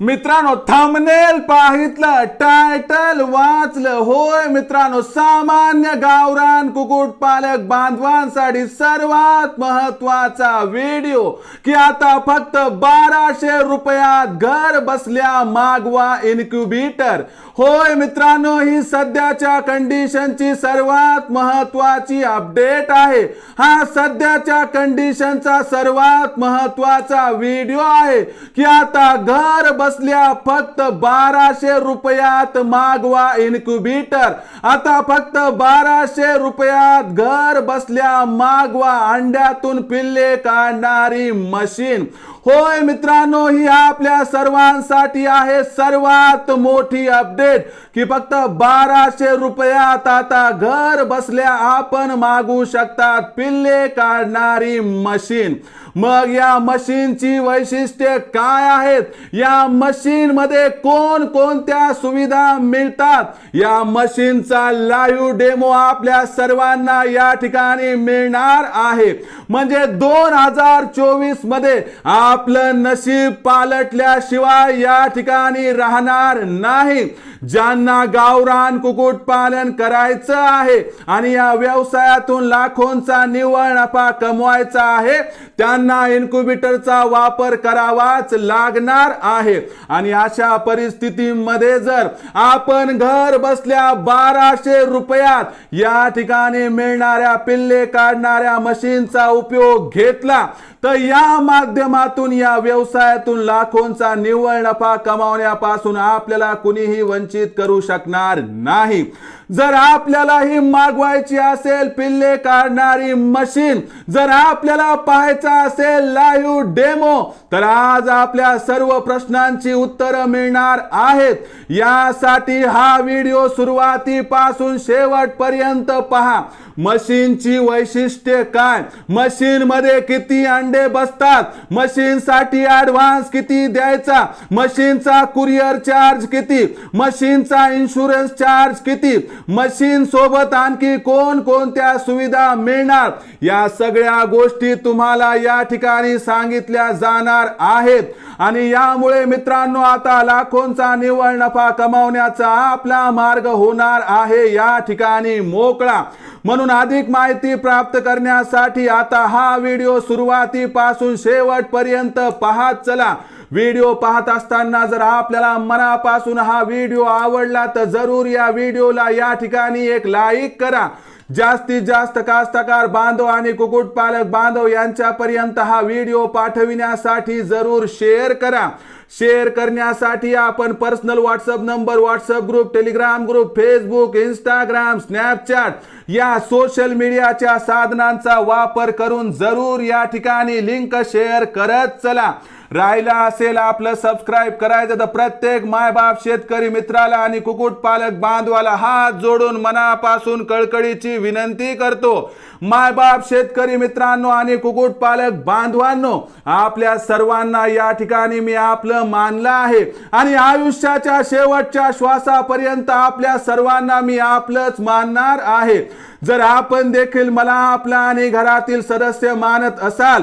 मित्रांनो thumbnail पाहितलं title वाचलं. होय मित्रांनो सामान्य गावरान कुक्कुटपालक बांधवांसाठी सर्वात महत्त्वाचा व्हिडिओ की आता फक्त बाराशे रुपयात घर बसल्या मागवा इन्क्युबेटर होय मित्रांनो ही सध्याच्या कंडिशनची सर्वात महत्वाची अपडेट आहे. हा सध्याच्या कंडिशनचा सर्वात महत्त्वाचा व्हिडिओ आहे. की आता घर बसल्या फक्त बाराशे रुपयात मागवा इन्क्युबेटर. आता फक्त बाराशे रुपयात घर बसल्या मागवा अंड्यातून पिल्ले काढणारी मशीन. होय मित्रांनो ही आपल्या सर्वांसाठी आहे सर्वात मोठी अपडेट की फक्त बाराशे रुपयात आता घर बसल्या आपण मागू शकतात. पिल्ले काढणारी मशीन मग या मशीनची वैशिष्ट्ये काय आहेत? या मशीन मध्ये कोण कोणत्या सुविधा मिळतात? या मशीनचा लाईव्ह डेमो आपल्या सर्वांना या ठिकाणी मिळणार आहे. म्हणजे दोन हजार चोवीसमध्ये आपलं नशीब पालटल्याशिवाय या ठिकाणी राहणार नाही. ज्यांना गावरान कुक्कुट पालन करायचं आहे आणि या व्यवसायातून लाखोंचा निव्वळ नफा कमवायचा आहे त्यांना इन्क्युबेटरचा वापर करावाच लागणार आहे. आणि अशा परिस्थितीमध्ये जर आपण घर बसल्या बाराशे रुपयात या ठिकाणी मिळणाऱ्या पिल्ले काढणाऱ्या मशीनचा उपयोग घेतला तर या माध्यमातून या व्यवसायातून लाखोंचा निव्वळ नफा कमावण्यापासून आपल्याला कुणीही वंचित करू शकणार नाही. जर आपल्याला ही मागवायची असेल पिल्ले काढणारी मशीन जर आपल्याला पाहायचा असेल लाईव्ह डेमो तर आज आपल्या सर्व प्रश्नांची उत्तरं मिळणार आहेत. यासाठी हा व्हिडिओ सुरुवातीपासून शेवटपर्यंत पहा. मशीनची वैशिष्ट्ये काय? मशीन मध्ये किती अंडे बसतात? मशीन साठी ऍडव्हान्स किती द्यायचा? मशीनचा कुरिअर चार्ज किती? मशीनचा इन्शुरन्स चार्ज किती? मशीन सोबत आणखी कोण कोणत्या सुविधा मिळणार? या सगळ्या गोष्टी तुम्हाला या ठिकाणी सांगितल्या जाणार आहेत. आणि यामुळे मित्रांनो आता लाखोंचा निव्वळ नफा कमावण्याचा आपला मार्ग होणार आहे या ठिकाणी मोकळा. म्हणून अधिक माहिती प्राप्त करण्यासाठी आता हा व्हिडिओ सुरुवातीपासून शेवटपर्यंत पाहत चला. व्हिडिओ पाहत असताना जर आपल्याला मनापासून हा व्हिडिओ आवडला तर जरूर या व्हिडिओला या ठिकाणी एक लाईक करा. जास्तीत जास्त कास्तकार बांधव आणि कुक्कुटपालक बांधव यांच्यापर्यंत हा व्हिडिओ पाठविण्यासाठी जरूर शेअर करा. शेअर करण्यासाठी आपण personal WhatsApp number WhatsApp group Telegram group Facebook Instagram Snapchat या सोशल मीडियाच्या साधनांचा वापर करून जरूर या ठिकाणी लिंक शेअर करत चला. राहिला असेल आपलं सबस्क्राईब करायचं तर प्रत्येक मायबाप शेतकरी मित्राला आणि कुक्कुटपालक बांधवाला हात जोडून मनापासून कळकळीची विनंती करतो. मायबाप शेतकरी मित्रांनो आणि कुक्कुटपालक बांधवांनो आपल्या सर्वांना या ठिकाणी मी आपलं मानलं आहे. आणि आयुष्याच्या शेवटच्या श्वासापर्यंत आपल्या सर्वांना मी आपलंच मानणार आहे. जर आपण देखील मला आपला आणि घरातील सदस्य मानत असाल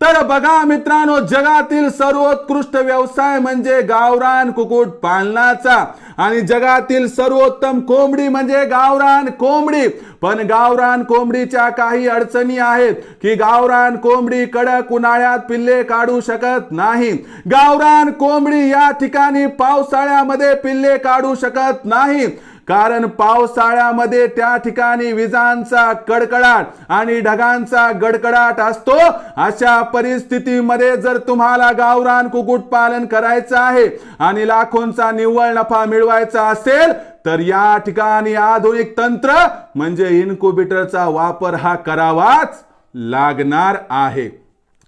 तर बघा मित्रांनो जगातील सर्वोत्कृष्ट व्यवसाय म्हणजे गावरान कुक्कुट पालनाचा. आणि जगातील सर्वोत्तम कोंबडी म्हणजे गावरान कोंबडी. पण गावरान कोंबडीच्या काही अडचणी आहेत की गावरान कोंबडी कडक उन्हाळ्यात पिल्ले काढू शकत नाही. गावरान कोंबडी या ठिकाणी पावसाळ्यामध्ये पिल्ले काढू शकत नाही. कारण पावसाळ्यामध्ये त्या ठिकाणी विजांचा कडकडाट आणि ढगांचा गडकडाट असतो अशा परिस्थितीमध्ये जर तुम्हाला गावरान कुक्कुटपालन करायचं आहे आणि लाखोंचा निव्वळ नफा मिळवायचा असेल तर या ठिकाणी आधुनिक तंत्र म्हणजे इन्क्युबेटरचा वापर हा करावाच लागणार आहे.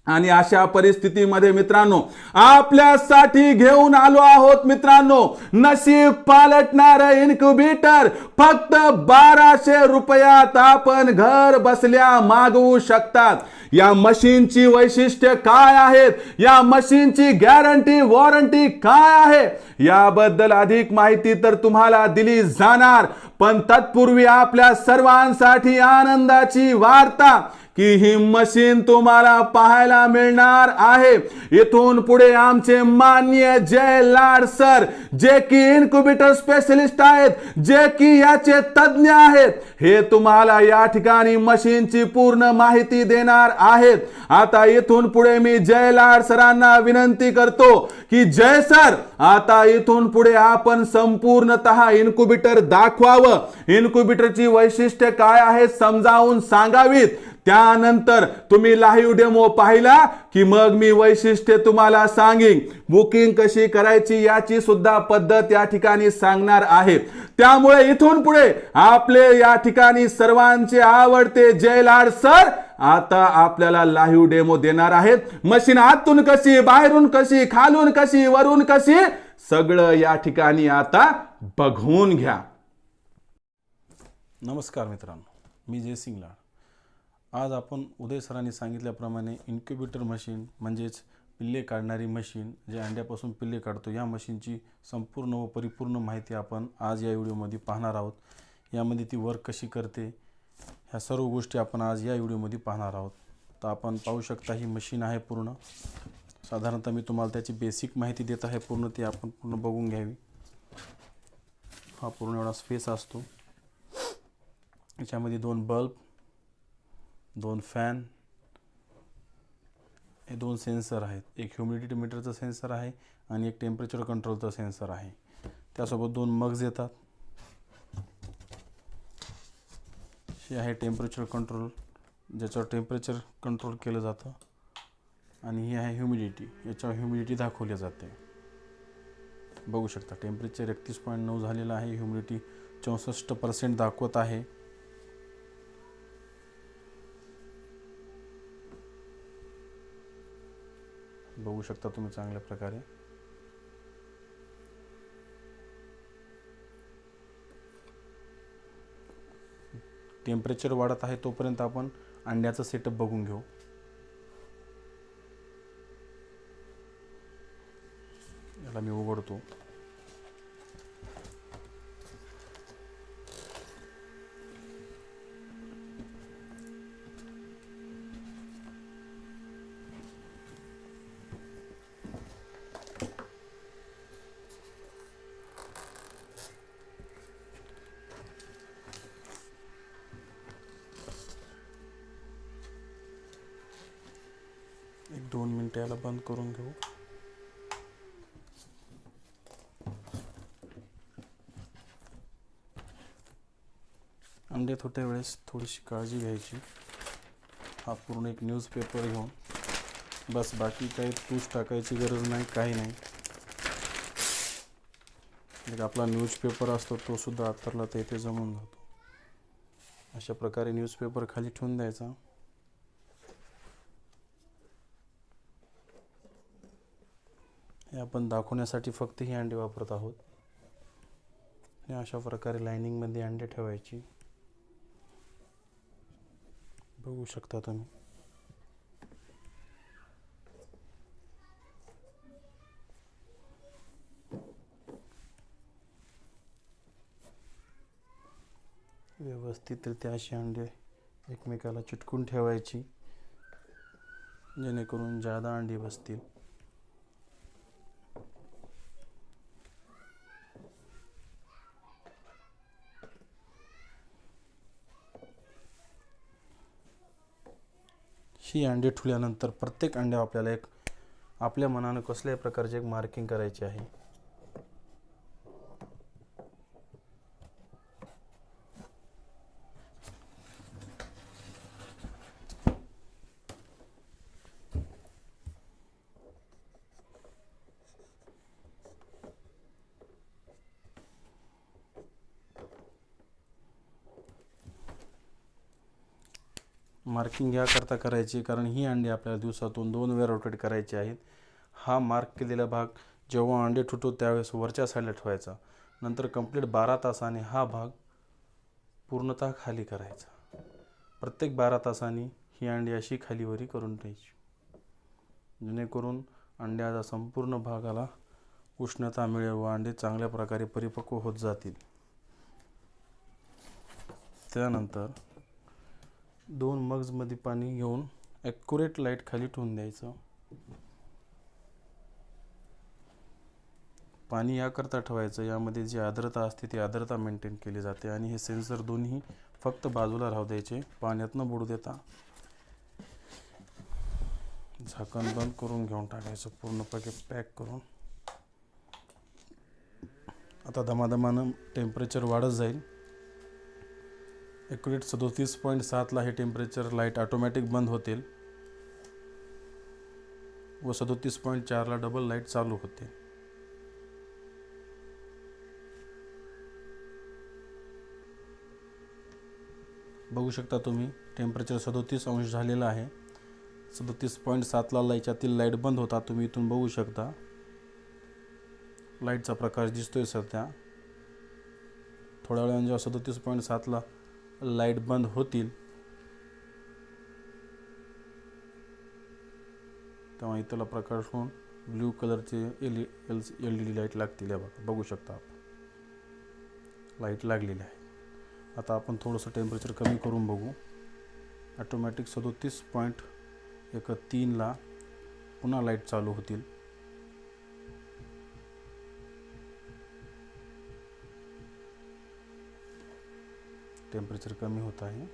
आणि अशा परिस्थितीमध्ये मित्रांनो आपल्यासाठी घेऊन आलो आहोत मित्रांनो नशीब पालटणार इन्क्युबेटर. फक्त बाराशे रुपयात आपण घर बसल्या मागवू शकतात. या मशीनची वैशिष्ट्य काय आहेत? या मशीनची गॅरंटी वॉरंटी काय आहे? याबद्दल अधिक माहिती तर तुम्हाला दिली जाणार पण तत्पूर्वी आपल्या सर्वांसाठी आनंदाची वार्ता. की ही मशीन तुम्हाला पाहायला मिळणार आहे. इथून पुढे आमचे मान्य जय लाड सर जे की इन्क्युबेटर स्पेशलिस्ट आहेत जे की याचे तज्ज्ञ आहेत हे तुम्हाला या ठिकाणी मशीनची पूर्ण माहिती देणार आहेत. आता इथून पुढे मी जय लाड सरांना विनंती करतो की जय सर आता इथून पुढे आपण संपूर्णतः इन्क्युबेटर दाखवावं. इन्क्युबेटरची वैशिष्ट्य काय आहे समजावून सांगावीत. त्यानंतर तुम्ही लाईव्ह डेमो पाहिला की मग मी वैशिष्ट्य तुम्हाला सांगेन. बुकिंग कशी करायची याची सुद्धा पद्धत या ठिकाणी सांगणार आहे. त्यामुळे इथून पुढे आपले या ठिकाणी सर्वांचे आवडते जयलाड सर आता आपल्याला लाईव्ह डेमो देणार आहेत. मशीन आतून कशी बाहेरून कशी खालून कशी वरून कशी सगळं या ठिकाणी आता बघून घ्या. नमस्कार मित्रांनो मी जयसिंग लाड आज आपण उदय सरांनी सांगितल्याप्रमाणे इन्क्युबेटर मशीन म्हणजेच पिल्ले काढणारी मशीन जे अंड्यापासून पिल्ले काढतो या मशीनची संपूर्ण व परिपूर्ण माहिती आपण आज या व्हिडिओमध्ये पाहणार आहोत. यामध्ये ती वर्क कशी करते ह्या सर्व गोष्टी आपण आज या व्हिडिओमध्ये पाहणार आहोत. तर आपण पाहू शकता ही मशीन आहे पूर्ण. साधारणतः मी तुम्हाला त्याची बेसिक माहिती देत आहे पूर्ण ती आपण पूर्ण बघून घ्यावी. हा पूर्ण एवढा स्पेस असतो. याच्यामध्ये दोन बल्ब दोन फॅन हे दोन सेन्सर आहेत. एक ह्युमिडिटी मीटरचं सेन्सर आहे आणि एक टेम्परेचर कंट्रोलचं सेन्सर आहे. त्यासोबत दोन मग्ज येतात. हे आहे टेम्परेचर कंट्रोल ज्याच्यावर टेम्परेचर कंट्रोल केलं जातं. आणि ही आहे ह्युमिडिटी याच्यावर ह्युमिडिटी दाखवली जाते. बघू शकता टेम्परेचर एकतीस पॉईंट नऊ झालेलं आहे ह्युमिडिटी चौसष्ट पर्सेंट दाखवत आहे. बघू शकता तुम्ही चांगल्या प्रकारे. टेम्परेचर वाढत आहे तोपर्यंत आपण अंड्याचं सेटअप बघून घेऊ. याला मी उघडतो. अंडे थोट्या वेळेस थोडीशी काळजी घ्यायची. हा पूर्ण एक न्यूजपेपर घेऊन बस बाकी काही तूच टाकायची गरज नाही काही नाही. एक आपला न्यूजपेपर असतो तो सुद्धा आतरला तर इथे जमून जातो. अशा प्रकारे न्यूजपेपर खाली ठेवून द्यायचा. हे आपण दाखवण्यासाठी फक्त ही अंडी वापरत आहोत. हे अशा प्रकारे लायनिंगमध्ये अंडे ठेवायची. बघू शकता तुम्ही. व्यवस्थितरित्या अशी अंडे एकमेकाला चिटकून ठेवायची जेणेकरून जादा अंडी बसतील. ही अंडे ठुल्यानंतर प्रत्येक अंड्यावर आपल्याला एक आपल्या मनानं कसल्याही प्रकारचे एक मार्किंग करायची आहे. मार्किंग याकरता करायची कारण ही अंडी आपल्याला दिवसातून दोन वेळा रोटेट करायची आहेत. हा मार्क केलेला भाग जेव्हा अंडे ठुतो त्यावेळेस वरच्या साईडला ठेवायचा. नंतर कंप्लीट बारा तासाने हा भाग पूर्णतः खाली करायचा. प्रत्येक बारा तासांनी ही अंडी अशी खालीवरी करून द्यायची जेणेकरून अंड्याचा संपूर्ण भागाला उष्णता मिळेल व अंडे चांगल्या प्रकारे परिपक्व होत जातील. त्यानंतर दोन मग्समध्ये पाणी घेऊन ॲक्युरेट लाइट खाली ठेवून द्यायचं. पाणी याकरता ठेवायचं यामध्ये जी आर्द्रता असते ती आर्द्रता मेंटेन केली जाते आणि हे सेन्सर दोन्ही फक्त बाजूला राहू द्यायचे पाण्यात न बुडू देता. झाकण बंद करून घेऊन टाकायचं पूर्णपणे पॅक करून. आता दमादमानं टेम्परेचर वाढत जाईल. ॲक्युरेट सदोतीस पॉईंट सातला हे टेम्परेचर लाइट ऑटोमॅटिक बंद होतील व सदोतीस पॉईंट चारला डबल लाइट चालू होते. बघू शकता तुम्ही टेम्परेचर सदोतीस अंश झालेलं आहे. सदोतीस पॉईंट सातला लाईच्यातील लाइट बंद होता तुम्ही इथून बघू शकता. लाईटचा प्रकाश दिसतोय सध्या. थोड्या वेळाने जेव्हा सदोतीस पॉईंट सातला लाइट बंद होतील तेव्हा इथला प्रकाश होऊन ब्ल्यू कलरचे L L L D D light लागतील. या बघा बघू शकता आपण. लाइट लागलेली आहे. आता आपण थोडंसं टेम्परेचर कमी करून बघू. ॲटोमॅटिक सदोतीस पॉईंट एक तीनला पुन्हा लाइट चालू होतील. टेम्परेचर कमी होत आहे.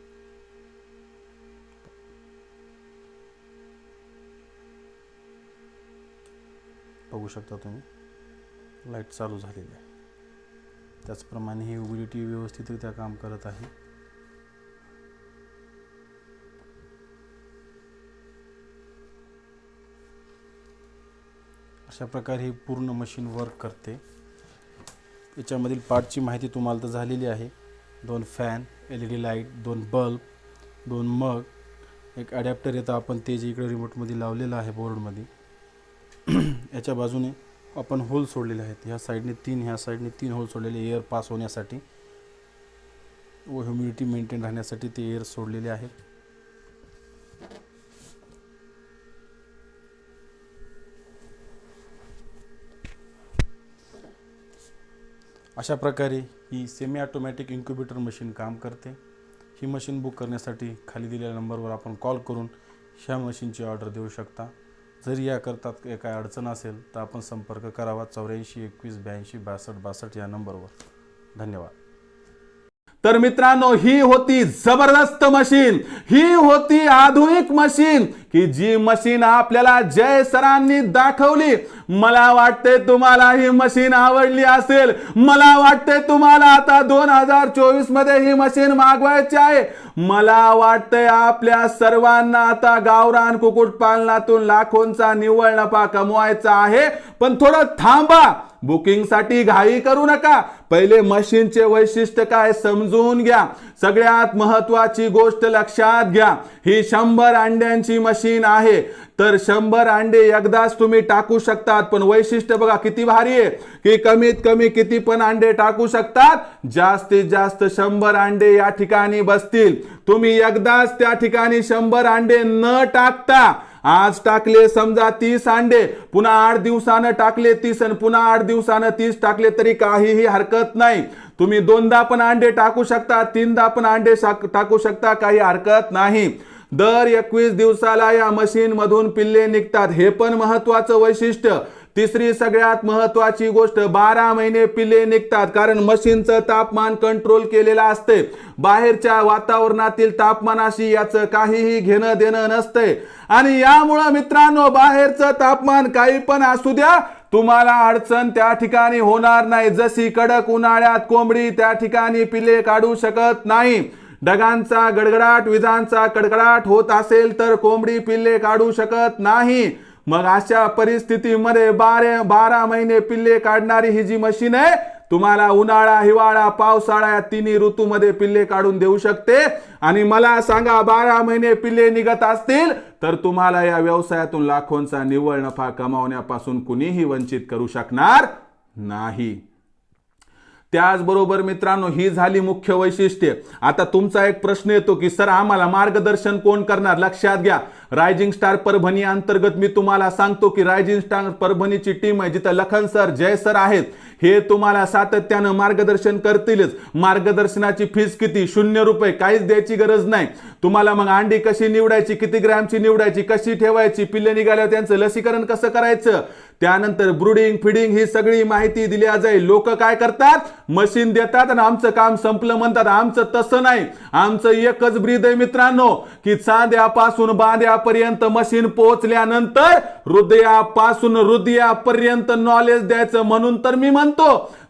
बघू शकता तुम्ही लाइट चालू झालेली आहे. त्याचप्रमाणे ही युबिलिटी व्यवस्थितरित्या काम करत आहे. अशा प्रकारे ही पूर्ण मशीन वर्क करते. याच्यामधील पार्टची माहिती तुम्हाला तर झालेली आहे. दोन fan L E D light दोन बल्ब दोन मग एक अडॅप्टर येतं आपण ते जे इकडे रिमोटमध्ये लावलेलं आहे बोर्डमध्ये याच्या बाजूने आपण होल सोडलेले आहेत. ह्या साईडने तीन ह्या साईडने तीन होल सोडलेले एअर पास होण्यासाठी व ह्युमिडिटी मेंटेन राहण्यासाठी ते एअर सोडलेले आहेत. अशा प्रकारे ही सेमी ऑटोमॅटिक इन्क्युबेटर मशीन काम करते. ही मशीन बुक करण्यासाठी खाली दिलेल्या नंबरवर आपण कॉल करून ह्या मशीनची ऑर्डर देऊ शकता. जरी या करतात काय अडचण असेल तर आपण संपर्क करावा. चौऱ्याऐंशी एकवीस ब्याऐंशी बासष्ट बासष्ट या नंबरवर धन्यवाद. तर मित्रांनो ही होती जबरदस्त मशीन. ही होती आधुनिक मशीन. की जी मशीन आपल्याला जय सरांनी दाखवली. मला वाटते तुम्हाला ही मशीन आवडली असेल. मला वाटते तुम्हाला आता दोन हजार चोवीसमध्ये ही मशीन मागवायची आहे. मला वाटतंय आपल्या सर्वांना आता गावरान कुक्कुटपालनातून लाखोंचा निव्वळ नफा कमवायचा आहे. पण थोडं थांबा. बुकिंगसाठी घाई करू नका. पहिले मशीनचे वैशिष्ट्य काय समजून घ्या. सगळ्यात महत्वाची गोष्ट लक्षात घ्या. ही शंभर अंड्यांची मशीन आहे. तर शंभर अंडे एकदाच तुम्ही टाकू शकतात. पण वैशिष्ट्य बघा किती भारी आहे. की कमीत कमी किती पण अंडे टाकू शकतात. जास्तीत जास्त शंभर अंडे या ठिकाणी बसतील. तुम्ही एकदाच त्या ठिकाणी शंभर अंडे न टाकता आज टाकले समजा तीस अंडे पुन्हा आठ दिवसानं टाकले तीस आणि पुन्हा आठ दिवसानं तीस टाकले तरी काहीही हरकत नाही. तुम्ही दोनदा पण अंडे टाकू शकता तीनदा पण अंडे टाकू शकता काही हरकत नाही. दर एकवीस दिवसाला या मशीन मधून पिल्ले निघतात. हे पण महत्वाचं वैशिष्ट्य. तिसरी सगळ्यात महत्वाची गोष्ट बारा महिने पिल्ले निघतात कारण मशीनचं तापमान कंट्रोल केलेलं असते बाहेरच्या वातावरणातील तापमानाशी याचं काहीही घेणं देणं नसतंय. आणि यामुळं मित्रांनो बाहेरचं तापमान काही पण असू द्या तुम्हाला अडचण त्या ठिकाणी होणार नाही. जशी कडक उन्हाळ्यात कोंबडी त्या ठिकाणी पिल्ले काढू शकत नाही. ढगांचा गडगडाट विजांचा कडकडाट होत असेल तर कोंबडी पिल्ले काढू शकत नाही. मग अशा परिस्थितीमध्ये बारे बारा महिने पिल्ले काढणारी ही जी मशीन आहे तुम्हाला उन्हाळा हिवाळा पावसाळा या तिन्ही ऋतूमध्ये पिल्ले काढून देऊ शकते. आणि मला सांगा बारा महिने पिल्ले निघत असतील तर तुम्हाला या व्यवसायातून लाखोंचा निव्वळ नफा कमावण्यापासून कुणीही वंचित करू शकणार नाही. त्याचबरोबर मित्रांनो ही झाली मुख्य वैशिष्ट्ये. आता तुमचा एक प्रश्न येतो की सर आम्हाला मार्गदर्शन कोण करणार? लक्षात घ्या. रायझिंग स्टार परभणी अंतर्गत मी तुम्हाला सांगतो की रायझिंग स्टार परभणीची टीम आहे जिथं लखन सर जय सर आहेत. हे तुम्हाला सातत्यानं मार्गदर्शन करतीलच. मार्गदर्शनाची फीस किती? शून्य रुपये. काहीच द्यायची गरज नाही. तुम्हाला मग अंडी कशी निवडायची? किती ग्रॅमची निवडायची? कशी ठेवायची? पिल्ले निघाल्यावर त्यांचं लसीकरण कसं करायचं? त्यानंतर ब्रुडिंग फिडिंग ही सगळी माहिती दिली जाईल लोक काय करतात? मशीन देतात आणि आमचं काम संपलं म्हणतात. आमचं तसं नाही. आमचं एकच ब्रीद आहे मित्रांनो की चांद्यापासून बांद्यापर्यंत मशीन पोहोचल्यानंतर हृदयापासून हृदयापर्यंत नॉलेज द्यायचं म्हणून तर मी म्हणतो.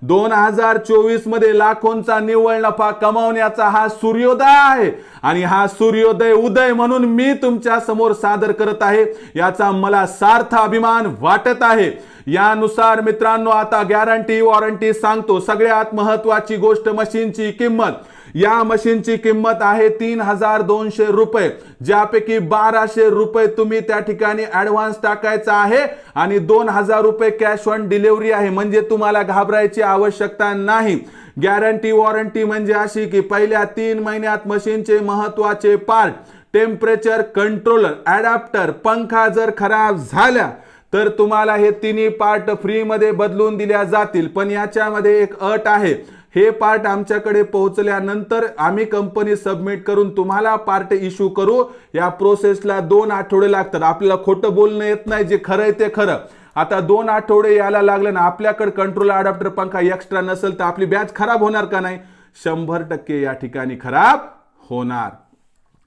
दोन हजार चोवीसमध्ये लाखोंचा निव्वळ नफा कमावण्याचा हा सूर्योदय आहे. आणि हा सूर्योदय उदय म्हणून मी तुमच्यासमोर सादर करत आहे. याचा मला सार्थ अभिमान वाटत आहे. यानुसार मित्रांनो आता गॅरंटी वॉरंटी सांगतो सगळ्यात महत्वाची गोष्ट मशीनची किंमत. या मशीनची किंमत आहे तीन हजार दोनशे रुपये ज्यापैकी बाराशे रुपये तुम्ही त्या ठिकाणी ऍडव्हान्स टाकायचा आहे आणि दोन हजार रुपये कॅश ऑन डिलिव्हरी आहे. म्हणजे तुम्हाला घाबरायची आवश्यकता नाही. गॅरंटी वॉरंटी म्हणजे अशी की पहिल्या तीन महिन्यात मशीनचे महत्त्वाचे पार्ट टेम्परेचर कंट्रोलर ॲडॅप्टर पंखा जर खराब झाल्या तर तुम्हाला हे तिन्ही पार्ट फ्रीमध्ये बदलून दिल्या जातील. पण याच्यामध्ये एक अट आहे. हे पार्ट आमच्याकडे पोहोचल्यानंतर आम्ही कंपनी सबमिट करून तुम्हाला पार्ट इश्यू करू. या प्रोसेसला दोन आठवडे लागतात. आपल्याला खोटं बोलणं येत नाही जे खरं आहे ते खरं. आता दोन आठवडे यायला लागले ना आपल्याकडे कंट्रोल अडॅप्टर पंखा एक्स्ट्रा नसेल तर आपली बॅच खराब होणार का नाही? शंभर टक्के या ठिकाणी खराब होणार.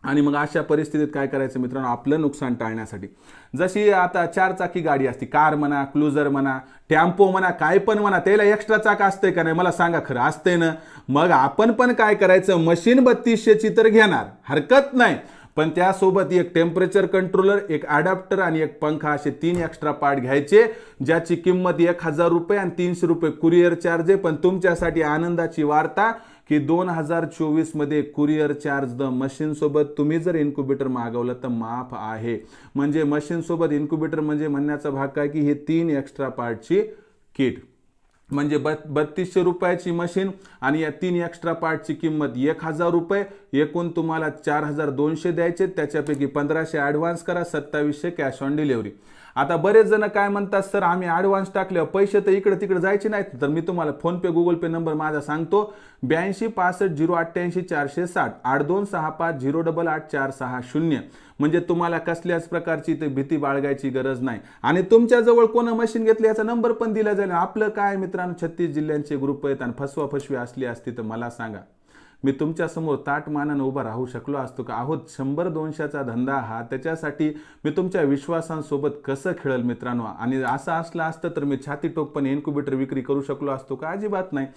आणि मग अशा परिस्थितीत काय करायचं मित्रांनो? आपलं नुकसान टाळण्यासाठी. जशी आता चार चाकी गाडी असते कार म्हणा क्लुझर म्हणा टॅम्पो म्हणा काय पण म्हणा त्याला एक्स्ट्रा चाक असते का नाही? मला सांगा खरं असते ना? मग आपण पण काय करायचं? मशीन बत्तीसशेची तर घेणार. हरकत नाही. पण त्यासोबत एक टेम्परेचर कंट्रोलर एक अडॅप्टर आणि एक पंखा असे तीन एक्स्ट्रा पार्ट घ्यायचे ज्याची किंमत एक हजार रुपये आणि तीनशे रुपये कुरिअर चार्ज आहे. पण तुमच्यासाठी आनंदाची वार्ता की दोन हजार चोवीसमध्ये कुरिअर चार्ज द मशीनसोबत तुम्ही जर इन्क्युबेटर मागवलं तर माफ आहे. म्हणजे मशीन सोबत इन्क्युबेटर म्हणजे म्हणण्याचा भाग काय की हे तीन एक्स्ट्रा पार्टची किट म्हणजे ब बत्तीसशे रुपयाची मशीन आणि या तीन एक्स्ट्रा पार्टची किंमत एक हजार रुपये. एकूण तुम्हाला चार हजार दोनशे द्यायचे. त्याच्यापैकी पंधराशे ॲडव्हान्स करा सत्तावीसशे कॅश ऑन डिलिव्हरी आता बरेच जण काय म्हणतात सर आम्ही ॲडव्हान्स टाकले पैसे तर इकडे तिकडे जायचे नाहीत. तर मी तुम्हाला फोनपे गुगल पे नंबर माझा सांगतो. ब्याऐंशी पासष्ट झिरो अठ्ठ्याऐंशी चारशे साठ आठ दोन सहा पाच झिरो डबल आठ चार सहा शून्य. म्हणजे तुम्हाला कसल्याच प्रकारची ते भीती बाळगायची गरज नाही. आणि तुमच्याजवळ कोण मशीन घेतली याचा नंबर पण दिला जाईल. आपलं काय मित्रांनो? छत्तीस जिल्ह्यांचे ग्रुप आहेत आणि फसवा फसवी असली असती तर मला सांगा. मी तुमच्यासमोर ताट मानानं उभा राहू शकलो असतो का? आहोत शंभर दोनशेचा धंदा हा. त्याच्यासाठी मी तुमच्या विश्वासांसोबत कसं खेळल मित्रांनो? आणि असं असलं असतं तर मी छाती टोकपणे इन्क्युबेटर विक्री करू शकलो असतो का? अजिबात नाही.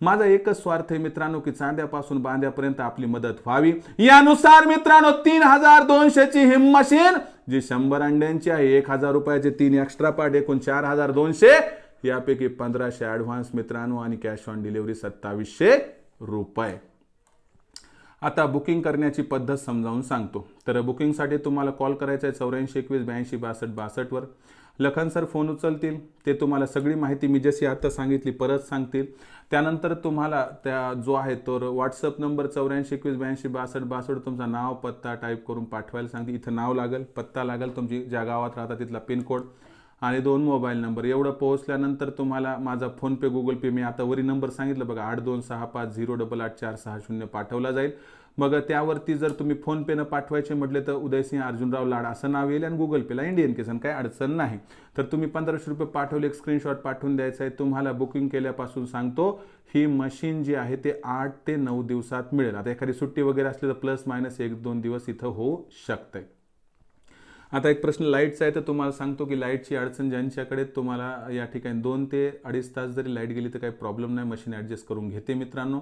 माझा एकच स्वार्थ आहे मित्रांनो की चांद्यापासून बांध्यापर्यंत आपली मदत व्हावी. यानुसार मित्रांनो तीन हजार दोनशेची ही मशीन जी शंभर अंड्यांची आहे एक हजार रुपयाचे तीन एक्स्ट्रा पार्ट एकूण चार हजार दोनशे. यापैकी पंधराशे ॲडव्हान्स मित्रांनो आणि कॅश ऑन डिलिव्हरी सत्तावीसशे रुपये. आता बुकिंग करण्याची पद्धत समजावून सांगतो. तर बुकिंगसाठी तुम्हाला कॉल करायचा आहे चौऱ्याऐंशी एकवीस ब्याऐंशी बासष्ट बासष्टवर लखन सर फोन उचलतील ते तुम्हाला सगळी माहिती मी जशी आता सांगितली परत सांगतील. त्यानंतर तुम्हाला त्या जो आहे तो व्हॉट्सअप नंबर चौऱ्याऐंशी एकवीस ब्याऐंशी बासष्ट बासष्ट तुमचा नाव पत्ता टाईप करून पाठवायला सांगते इथं नाव लागेल पत्ता लागेल तुमची ज्या गावात राहता तिथला पिनकोड आणि दोन मोबाईल नंबर. एवढं पोहोचल्यानंतर तुम्हाला माझा फोनपे गुगल पे मी आता वरी नंबर सांगितलं बघा आठ दोन सहा पाच झिरो डबल आठ चार सहा शून्य पाठवला जाईल. मग त्यावरती जर तुम्ही फोनपेनं पाठवायचे म्हटले तर उदयसिंह अर्जुनराव लाड असं नाव येईल आणि गुगल पेला इंडियन किसन काही अडचण नाही. तर तुम्ही पंधराशे रुपये पाठवले एक स्क्रीनशॉट पाठवून द्यायचं आहे. तुम्हाला बुकिंग केल्यापासून सांगतो ही मशीन जी आहे ते आठ ते नऊ दिवसात मिळेल. आता एखादी सुट्टी वगैरे असली तर प्लस मायनस एक दोन दिवस इथं होऊ शकते आता एक प्रश्न लाईटचा आहे तर तुम्हाला सांगतो की लाईटची अडचण ज्यांच्याकडे तुम्हाला या ठिकाणी दोन ते अडीच तास जरी लाइट गेली तर काही प्रॉब्लेम नाही मशीन ॲडजस्ट करून घेते मित्रांनो.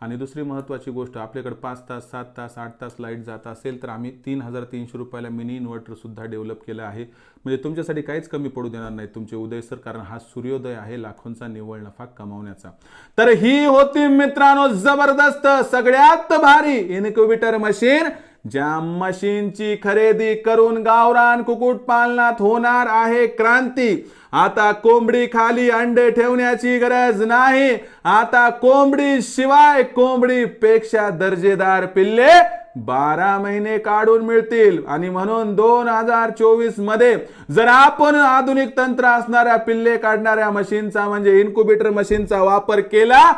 आणि दुसरी महत्त्वाची गोष्ट आपल्याकडे पाच तास सात तास आठ तास लाइट जात असेल तर आम्ही तीन हजार तीनशे रुपयाला मिनी इन्व्हर्टरसुद्धा डेव्हलप केलं आहे. म्हणजे तुमच्यासाठी काहीच कमी पडू देणार नाही तुमचे उदय सर कारण हा सूर्योदय आहे लाखोंचा निव्वळ नफा कमावण्याचा. तर ही होती मित्रांनो जबरदस्त सगळ्यात भारी इन्क्युबेटर मशीन ज्या मशीनची खरेदी करून गावरान कुक्कुटपालनात होणार आहे क्रांती. आता कोंबडी खाली अंडे ठेवण्याची गरज नाही. आता कोंबडी शिवाय कोंबडी पेक्षा दर्जेदार पिल्ले बारा महिने काढून मिळतील. आणि म्हणून दोन हजार चोवीसमध्ये जर आपण आधुनिक तंत्र असणाऱ्या पिल्ले काढणाऱ्या मशीनचा म्हणजे इन्क्युबेटर मशीनचा वापर केला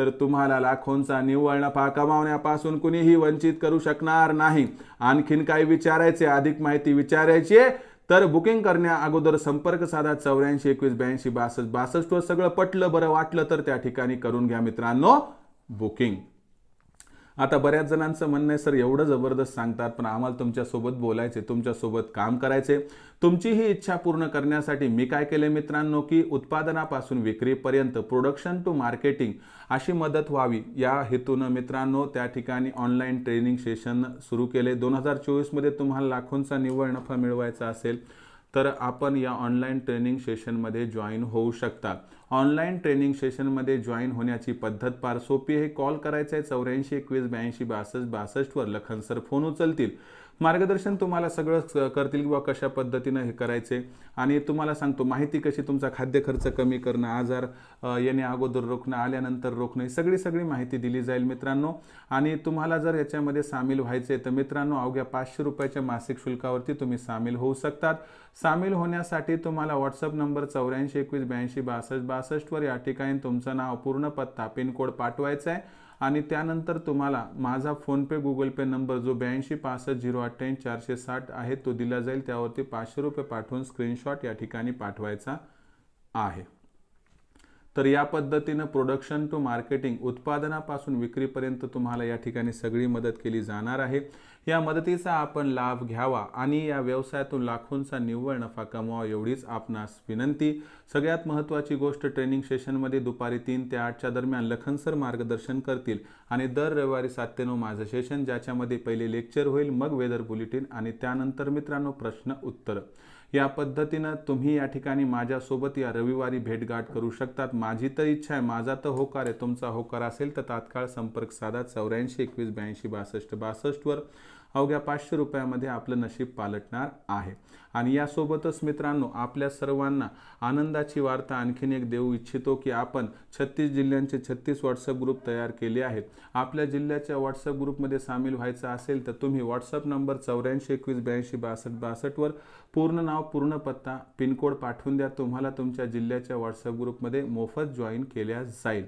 तर तुम्हाला लाखोंचा निव्वळ नफा कमावण्यापासून कुणीही वंचित करू शकणार नाही. आणखीन काही विचारायचे? अधिक माहिती विचारायची आहे. तर बुकिंग करण्या अगोदर संपर्क साधा. चौऱ्याऐंशी एकवीस ब्याऐंशी बासष्ट बासष्टवर सगळं पटलं बरं वाटलं तर त्या ठिकाणी करून घ्या मित्रांनो बुकिंग. आता बऱ्याच जणांचं म्हणणं आहे सर एवढं जबरदस्त सांगतात पण आम्हाला तुमच्यासोबत बोलायचे तुमच्यासोबत काम करायचे तुमची ही इच्छा पूर्ण करण्यासाठी मी काय केले मित्रांनो की उत्पादनापासून विक्रीपर्यंत प्रोडक्शन टू मार्केटिंग अशी मदत व्हावी या हेतूनं मित्रांनो त्या ठिकाणी ऑनलाईन ट्रेनिंग सेशन सुरू केले. दोन हजार चोवीसमध्ये तुम्हाला लाखोंचा निव्वळ नफा मिळवायचा असेल तर आपण या ऑनलाईन ट्रेनिंग सेशनमध्ये जॉईन होऊ शकता. ऑनलाईन ट्रेनिंग सेशनमध्ये जॉईन होण्याची पद्धत फार सोपी आहे. कॉल करायचा आहे चौऱ्याऐंशी एकवीस ब्याऐंशी बासष्ट बासष्टवर लखन सर फोन उचलतील. मार्गदर्शन तुम्हाला सगळं करतील किंवा कशा पद्धतीनं हे करायचे. आणि तुम्हाला सांगतो माहिती कशी तुमचा खाद्य खर्च कमी करणं आजार येणे अगोदर रोखणं आल्यानंतर रोखणं ही सगळी सगळी माहिती दिली जाईल मित्रांनो. आणि तुम्हाला जर याच्यामध्ये सामील व्हायचे तर मित्रांनो अवघ्या पाचशे रुपयाच्या मासिक शुल्कावरती तुम्ही सामील होऊ शकतात. सामील होण्यासाठी तुम्हाला व्हॉट्सअप नंबर चौऱ्याऐंशी एकवीस ब्याऐंशी बासष्ट बासष्टवर या ठिकाणी तुमचं नाव पूर्ण पत्ता पिनकोड पाठवायचा आहे. आणि त्यानंतर तुम्हाला माझा फोनपे गुगल पे नंबर जो ब्याऐंशी पासष्ट झिरो अठ्ठ्याऐंशी चारशे साठ आहे तो दिला जाईल. त्यावरती पाचशे रुपये पाठवून स्क्रीनशॉट या ठिकाणी पाठवायचा आहे. तर या पद्धतीनं प्रोडक्शन टू मार्केटिंग उत्पादनापासून विक्रीपर्यंत तुम्हाला या ठिकाणी सगळी मदत केली जाणार आहे. या मदतीचा आपण लाभ घ्यावा आणि या व्यवसायातून लाखोंचा निव्वळ नफा कमवावा एवढीच आपणास विनंती. सगळ्यात महत्त्वाची गोष्ट ट्रेनिंग सेशनमध्ये दुपारी तीन ते आठच्या दरम्यान लखनसर मार्गदर्शन करतील आणि दर रविवारी सात ते नऊ माझं सेशन ज्याच्यामध्ये पहिले लेक्चर होईल मग वेदर बुलेटिन आणि त्यानंतर मित्रांनो प्रश्न उत्तर. या पद्धतीनं तुम्ही या ठिकाणी माझ्यासोबत या रविवारी भेटगाठ करू शकतात. माझी तर इच्छा आहे माझा तर होकार आहे. तुमचा होकार असेल तर तात्काळ संपर्क साधा. चौऱ्याऐंशी एकवीस ब्याऐंशी बासष्ट बासष्टवर अवघ्या पाचशे रुपयामध्ये आपलं नशीब पालटणार आहे. आणि यासोबतच मित्रांनो आपल्या सर्वांना आनंदाची वार्ता आणखीन एक देऊ इच्छितो की आपण छत्तीस जिल्ह्यांचे छत्तीस व्हॉट्सअप ग्रुप तयार केले आहेत. आपल्या जिल्ह्याच्या व्हॉट्सअप ग्रुपमध्ये सामील व्हायचं असेल तर तुम्ही व्हॉट्सअप नंबर चौऱ्याऐंशी एकवीस ब्याऐंशी बासष्ट बासष्टवर पूर्ण नाव पूर्ण पत्ता पिनकोड पाठवून द्या. तुम्हाला तुमच्या जिल्ह्याच्या व्हॉट्सअप ग्रुपमध्ये मोफत जॉईन केल्या जाईल.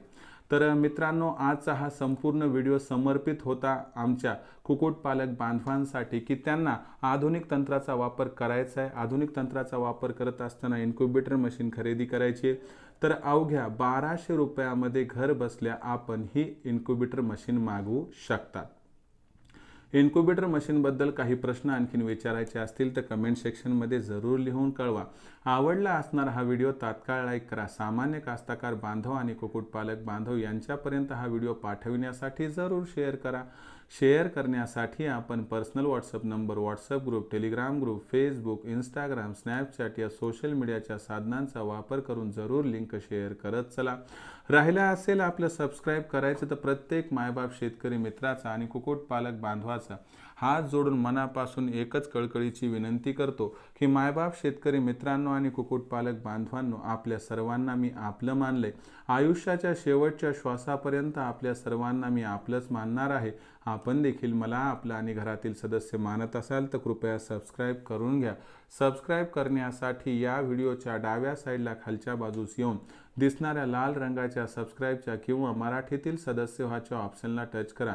तर मित्रांनो आजचा हा संपूर्ण व्हिडिओ समर्पित होता आमच्या कुक्कुटपालक बांधवांसाठी की त्यांना आधुनिक तंत्राचा वापर करायचा आहे आधुनिक तंत्राचा वापर करत असताना इन्क्युबेटर मशीन खरेदी करायची आहे. तर अवघ्या बाराशे रुपयामध्ये घर बसल्या आपण ही इन्क्युबेटर मशीन मागवू शकतात इन्क्युबेटर मशीनबद्दल काही प्रश्न आणखीन विचारायचे असतील तर कमेंट सेक्शनमध्ये जरूर लिहून कळवा. आवडला असणारा हा व्हिडिओ तात्काळ लाईक करा. सामान्य कास्ताकार बांधव आणि कुक्कुटपालक बांधव यांच्यापर्यंत हा व्हिडिओ पाठविण्यासाठी जरूर शेअर करा. शेअर करण्यासाठी आपण personal WhatsApp number WhatsApp group Telegram group Facebook Instagram Snapchat या सोशल मीडियाच्या साधनांचा वापर करून जरूर लिंक शेअर करत चला. राहिला असेल आपलं सबस्क्राईब करायचं तर प्रत्येक मायबाप शेतकरी मित्राचा आणि कुक्कुटपालक बांधवाचा. हात जोडून मनापासून एकच कळकळीची विनंती करतो की मायबाप शेतकरी मित्रांनो आणि कुक्कुटपालक बांधवांनो आपल्या सर्वांना मी आपलं मानलंय. आयुष्याच्या शेवटच्या श्वासापर्यंत आपल्या सर्वांना मी आपलंच मानणार आहे. आपण देखील मला आपलं आणि घरातील सदस्य मानत असाल तर कृपया सबस्क्राईब करून घ्या. सबस्क्राईब करण्यासाठी या व्हिडिओच्या डाव्या साईडला खालच्या बाजूस येऊन दिसणाऱ्या लाल रंगाच्या सबस्क्राईबच्या किंवा मराठीतील सदस्य व्हाच्या ऑप्शनला टच करा.